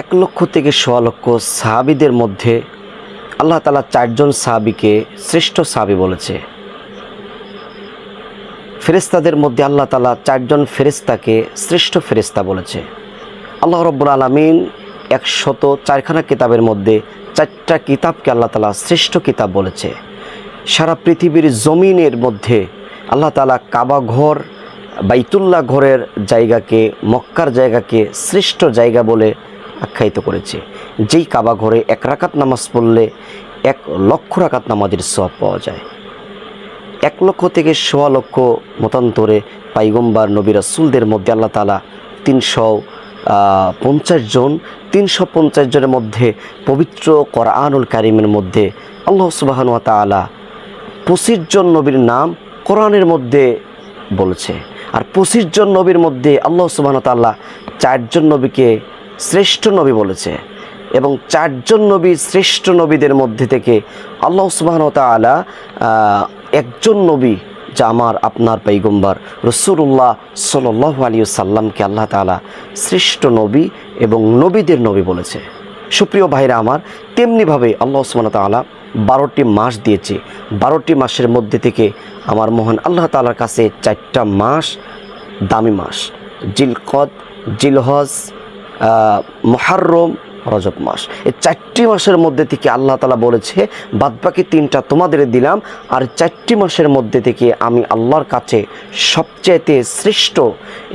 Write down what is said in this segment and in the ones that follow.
এক লক্ষ থেকে সোয়া লক্ষ সাহাবিদের মধ্যে আল্লাহ তালা চারজন সাহাবিকে শ্রেষ্ঠ সাহাবি বলেছে। ফেরেস্তাদের মধ্যে আল্লাহ তালা চারজন ফেরেস্তাকে শ্রেষ্ঠ ফেরেস্তা বলেছে। আল্লাহ রব্বুল আলমিন একশত চারখানা কিতাবের মধ্যে চারটা কিতাবকে আল্লাহ তালা শ্রেষ্ঠ কিতাব বলেছে। সারা পৃথিবীর জমিনের মধ্যে আল্লাহ তালা কাবা ঘর, বাইতুল্লাহ ঘরের জায়গাকে, মক্কার জায়গাকে শ্রেষ্ঠ জায়গা বলে আখ্যায়িত করেছে। যেই কাবা ঘরে এক রাকাত নামাজ পড়লে এক লক্ষ রাকাত নামাজের সব পাওয়া যায়। এক লক্ষ থেকে সোয়া লক্ষ মতান্তরে পাইগম্বার নবী রাসুলদের মধ্যে আল্লাহ তালা তিনশো পঞ্চাশ জন, তিনশো পঞ্চাশ জনের মধ্যে পবিত্র কোরআনুল কারিমের মধ্যে আল্লাহ সুবাহন তালা পঁচিশ জন নবীর নাম কোরআনের মধ্যে বলেছে। আর পঁচিশ জন নবীর মধ্যে আল্লাহ সুবাহন তাল্লাহ চারজন নবীকে শ্রেষ্ঠ নবী বলেছে এবং চারজন নবী শ্রেষ্ঠ নবীদের মধ্যে থেকে আল্লাহ সুবাহন তালা একজন নবী যা আমার, আপনার পৈগম্বর রসুল্লাহ সাল্লাহ আলিয়া সাল্লামকে আল্লাহ তালা শ্রেষ্ঠ নবী এবং নবীদের নবী বলেছে। সুপ্রিয় ভাইরা আমার, তেমনিভাবে আল্লাহ সুবাহ তালা বারোটি মাস দিয়েছে। বারোটি মাসের মধ্যে থেকে আমার মহান আল্লাহ তালার কাছে চারটা মাস দামি মাস। জিলকদ, জিলহজ মহারম রজব মাস। এই চারটি মাসের মধ্যে থেকে আল্লাহ তালা বলেছে, বাদবাকি তিনটা তোমাদের দিলাম, আর চারটি মাসের মধ্যে থেকে আমি আল্লাহর কাছে সবচাইতে শ্রেষ্ঠ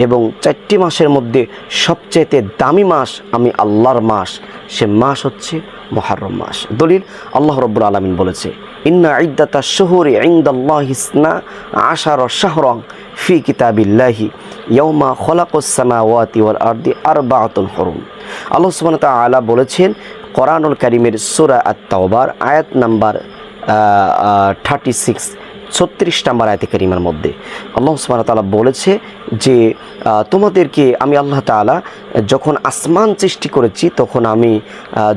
এবং চারটি মাসের মধ্যে সবচাইতে দামি মাস আমি আল্লাহর মাস। সে মাস হচ্ছে মহারম মাস। দলিল আল্লাহ রব্বুল আলমিন বলেছে, ইন্না ইদ্দাতা শহরে ইন্দাল্লাহ ইসনা আশার শাহরং ফি কিতাবিল্লাহি ইয়মা খলাকুসামাওয়াতি ওয়াল আরদি বাতুল হরুম। আল্লাহ সুবহানাহু আলা বলেছেন, কোরআনুল করিমের সুরা আত্মাওবার আয়াত নাম্বার থার্টি সিক্স ছত্রিশ নাম্বার আয়াতে কারিমার মধ্যে। আল্লাহ সুবহানাহু ওয়া তাআলা বলেছে যে তোমাদেরকে আমি আল্লাহ তাআলা যখন আসমান সৃষ্টি করেছি, তখন আমি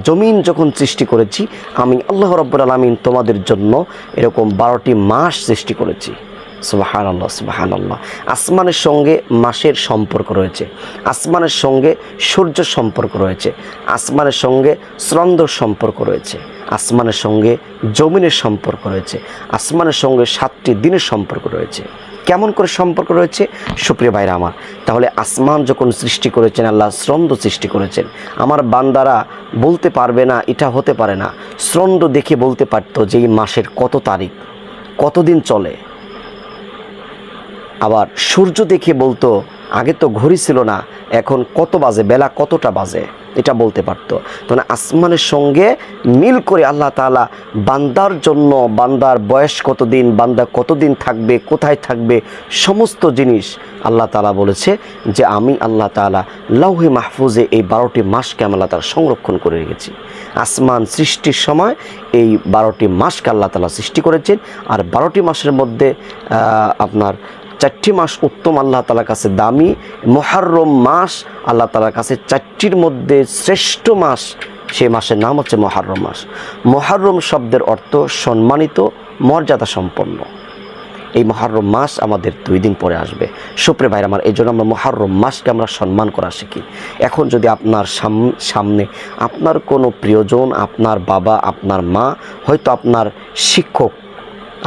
জমিন যখন সৃষ্টি করেছি, আমি আল্লাহ রব্বুল আলমিন তোমাদের জন্য এরকম বারোটি মাস সৃষ্টি করেছি। সুবাহান আল্লাহ সুবাহান আল্লাহ আসমানের সঙ্গে মাসের সম্পর্ক রয়েছে। আসমানের সঙ্গে সূর্য সম্পর্ক রয়েছে। আসমানের সঙ্গে স্রন্দর সম্পর্ক রয়েছে। আসমানের সঙ্গে জমিনের সম্পর্ক রয়েছে। আসমানের সঙ্গে সাতটি দিনের সম্পর্ক রয়েছে। কেমন করে সম্পর্ক রয়েছে? সুপ্রিয় ভাইরা আমার, তাহলে আসমান যখন সৃষ্টি করেছেন, আল্লাহ স্রন্দ সৃষ্টি করেছেন। আমার বান্দারা বলতে পারবে না, এটা হতে পারে না। স্রন্দ দেখে বলতে পারতো যে এই মাসের কত তারিখ, কতদিন চলে। আবার সূর্য দেখে বলতো, আগে তো ঘড়ি ছিল না, এখন কত বাজে, বেলা কতটা বাজে। এটা বলতে পারতো। না, আসমানের সঙ্গে মিল করে আল্লাহ তাআলা বান্দার জন্য, বান্দার বয়স কতদিন, বান্দা কতদিন থাকবে, কোথায় থাকবে, সমস্ত জিনিস আল্লাহ তাআলা বলেছে যে, আমি আল্লাহ তাআলা লাউহে মাহফুজে এই বারোটি মাসকে আমি আল্লাহ তাআলা সংরক্ষণ করে রেখেছি। আসমান সৃষ্টির সময় এই বারোটি মাসকে আল্লাহ তাআলা সৃষ্টি করেছেন। আর বারোটি মাসের মধ্যে আপনার চারটি মাস উত্তম আল্লাহ তালার কাছে দামি। মহারম মাস আল্লাহ তালার কাছে চারটির মধ্যে শ্রেষ্ঠ মাস, সেই মাসের নাম হচ্ছে মহারম মাস। মহারম শব্দের অর্থ সম্মানিত, মর্যাদা সম্পন্ন। এই মহারম মাস আমাদের দুই দিন পরে আসবে। সুপ্রে ভাইর আমার, এই জন্য আমরা মহারম মাসকে আমরা সম্মান করা শিখি। এখন যদি আপনার সাম- সামনে আপনার কোনো প্রিয়জন, আপনার বাবা, আপনার মা, হয়তো আপনার শিক্ষক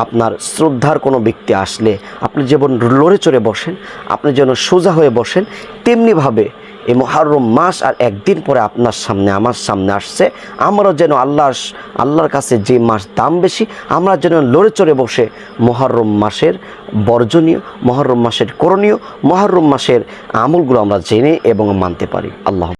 আপনার শ্রদ্ধার কোনো ব্যক্তি আসলে আপনি যেমন লড়ে চড়ে বসেন, আপনি যেন সোজা হয়ে বসেন, তেমনিভাবে এই মহারম মাস আর একদিন পরে আপনার সামনে, আমার সামনে আসছে। আমরাও যেন আল্লাহর আল্লাহর কাছে যে মাস দাম বেশি, আমরা যেন লড়ে চড়ে বসে মহারম মাসের বর্জনীয়, মহারম মাসের করণীয়, মহারম মাসের আমলগুলো আমরা জেনে এবং মানতে পারি। আল্লাহ